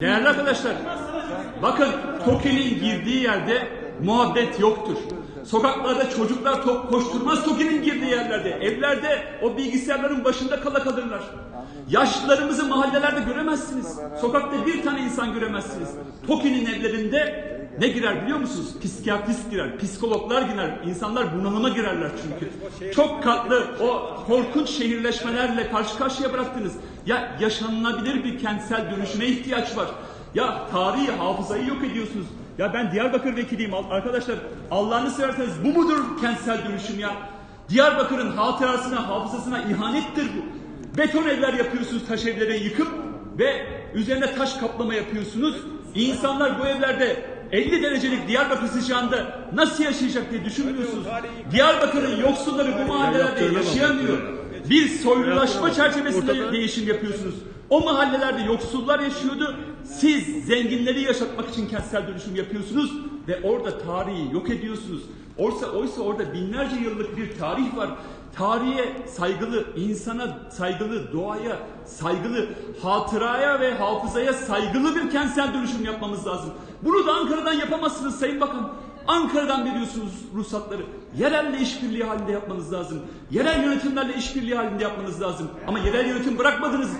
Değerli arkadaşlar, bakın TOKİ'nin girdiği yerde muhabbet yoktur. Sokaklarda çocuklar top koşturmaz TOKİ'nin girdiği yerlerde. Evlerde o bilgisayarların başında kala kalırlar. Yaşlılarımızı mahallelerde göremezsiniz. Sokakta bir tane insan göremezsiniz. TOKİ'nin evlerinde ne girer biliyor musunuz? Psikiyatrist girer, psikologlar girer, insanlar bunalıma girerler çünkü. Çok katlı o korkunç şehirleşmelerle karşı karşıya bıraktınız. Ya yaşanılabilir bir kentsel dönüşüme ihtiyaç var. Ya tarihi hafızayı yok ediyorsunuz. Ya ben Diyarbakır vekiliyim arkadaşlar. Allah'ını severseniz bu mudur kentsel dönüşüm ya? Diyarbakır'ın hatırasına, hafızasına ihanettir bu. Beton evler yapıyorsunuz taş evlere yıkıp ve üzerine taş kaplama yapıyorsunuz. İnsanlar bu evlerde 50 derecelik Diyarbakır sıcağında nasıl yaşayacak diye düşünmüyorsunuz. Diyarbakır'ın yoksulları bu mahallelerde yaşayamıyor. Bir soylulaşma çerçevesinde değişim yapıyorsunuz. O mahallelerde yoksullar yaşıyordu. Siz zenginleri yaşatmak için kentsel dönüşüm yapıyorsunuz ve orada tarihi yok ediyorsunuz. Oysa, oysa orada binlerce yıllık bir tarih var. Tarihe saygılı, insana saygılı, doğaya saygılı, hatıraya ve hafızaya saygılı bir kentsel dönüşüm yapmamız lazım. Bunu da Ankara'dan yapamazsınız Sayın Bakan. Ankara'dan veriyorsunuz ruhsatları. Yerelle işbirliği halinde yapmanız lazım. Yerel yönetimlerle işbirliği halinde yapmanız lazım. Ama yerel yönetim bırakmadınız.